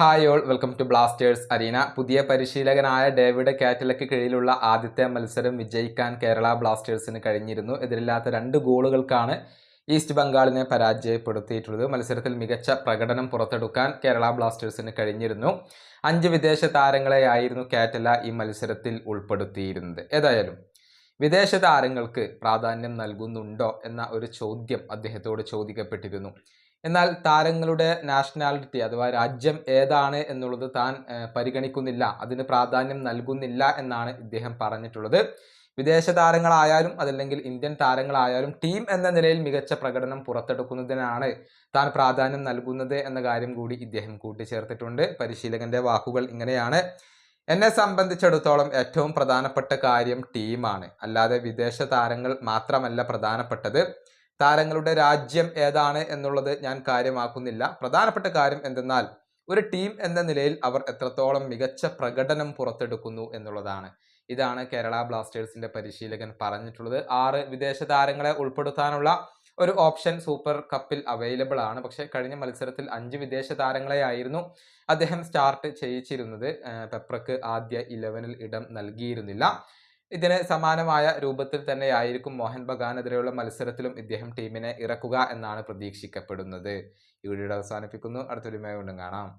Hi all welcome to Blasters arena പുതിയ പരിശീലകനായ David കാറ്റലയ്ക്ക് കീഴിലുള്ള ആദ്യത്തെ മത്സരം വിജയിക്കാൻ കേരള ബ്ലാസ്റ്റേഴ്സിന് കഴിഞ്ഞിരുന്നു. എതിരില്ലാത്ത രണ്ട് ഗോളുകൾക്കാണ് ഈസ്റ്റ് ബംഗാളിനെ പരാജയപ്പെടുത്തിയിട്ടുള്ളത്. മത്സരത്തിൽ മികച്ച പ്രകടനം പുറത്തെടുക്കാൻ കേരള ബ്ലാസ്റ്റേഴ്സിന് കഴിഞ്ഞിരുന്നു. അഞ്ച് വിദേശ താരങ്ങളെയായിരുന്നു കാറ്റല ഈ മത്സരത്തിൽ ഉൾപ്പെടുത്തിയിരുന്നത്. ഏതായാലും വിദേശ താരങ്ങൾക്ക് പ്രാധാന്യം നൽകുന്നുണ്ടോ എന്ന ഒരു ചോദ്യം അദ്ദേഹത്തോട് ചോദിക്കപ്പെട്ടിരുന്നു. എന്നാൽ താരങ്ങളുടെ നാഷണാലിറ്റി അഥവാ രാജ്യം ഏതാണ് എന്നുള്ളത് താൻ പരിഗണിക്കുന്നില്ല. അതിന് പ്രാധാന്യം നൽകുന്നില്ല എന്നാണ് ഇദ്ദേഹം പറഞ്ഞിട്ടുള്ളത്. വിദേശ താരങ്ങളായാലും അതല്ലെങ്കിൽ ഇന്ത്യൻ താരങ്ങളായാലും ടീം എന്ന നിലയിൽ മികച്ച പ്രകടനം പുറത്തെടുക്കുന്നതിനാണ് താൻ പ്രാധാന്യം നൽകുന്നത് എന്ന കാര്യം കൂടി ഇദ്ദേഹം കൂട്ടിച്ചേർത്തിട്ടുണ്ട്. പരിശീലകന്റെ വാക്കുകൾ ഇങ്ങനെയാണ്. എന്നെ സംബന്ധിച്ചിടത്തോളം ഏറ്റവും പ്രധാനപ്പെട്ട കാര്യം ടീമാണ് അല്ലാതെ വിദേശ താരങ്ങൾ മാത്രമല്ല പ്രധാനപ്പെട്ടത്. താരങ്ങളുടെ രാജ്യം ഏതാണ് എന്നുള്ളത് ഞാൻ കാര്യമാക്കുന്നില്ല. പ്രധാനപ്പെട്ട കാര്യം എന്തെന്നാൽ ഒരു ടീം എന്ന നിലയിൽ അവർ എത്രത്തോളം മികച്ച പ്രകടനം പുറത്തെടുക്കുന്നു എന്നുള്ളതാണ്. ഇതാണ് കേരള ബ്ലാസ്റ്റേഴ്സിന്റെ പരിശീലകൻ പറഞ്ഞിട്ടുള്ളത്. ആറ് വിദേശ താരങ്ങളെ ഉൾപ്പെടുത്താനുള്ള ഒരു ഓപ്ഷൻ സൂപ്പർ കപ്പിൽ അവൈലബിൾ ആണ്. പക്ഷേ കഴിഞ്ഞ മത്സരത്തിൽ അഞ്ച് വിദേശ താരങ്ങളെയായിരുന്നു അദ്ദേഹം സ്റ്റാർട്ട് ചെയ്യിച്ചിരുന്നത്. പെപ്രക്ക് ആദ്യ ഇലവനിൽ ഇടം നൽകിയിരുന്നില്ല. ഇതിന് സമാനമായ രൂപത്തിൽ തന്നെയായിരിക്കും മോഹൻ ബഗാനെതിരെയുള്ള മത്സരത്തിലും ഇദ്ദേഹം ടീമിനെ ഇറക്കുക എന്നാണ് പ്രതീക്ഷിക്കപ്പെടുന്നത്. ഈ വീഡിയോ അവസാനിപ്പിക്കുന്നു. അടുത്തൊരുമയുണ്ടും കാണാം.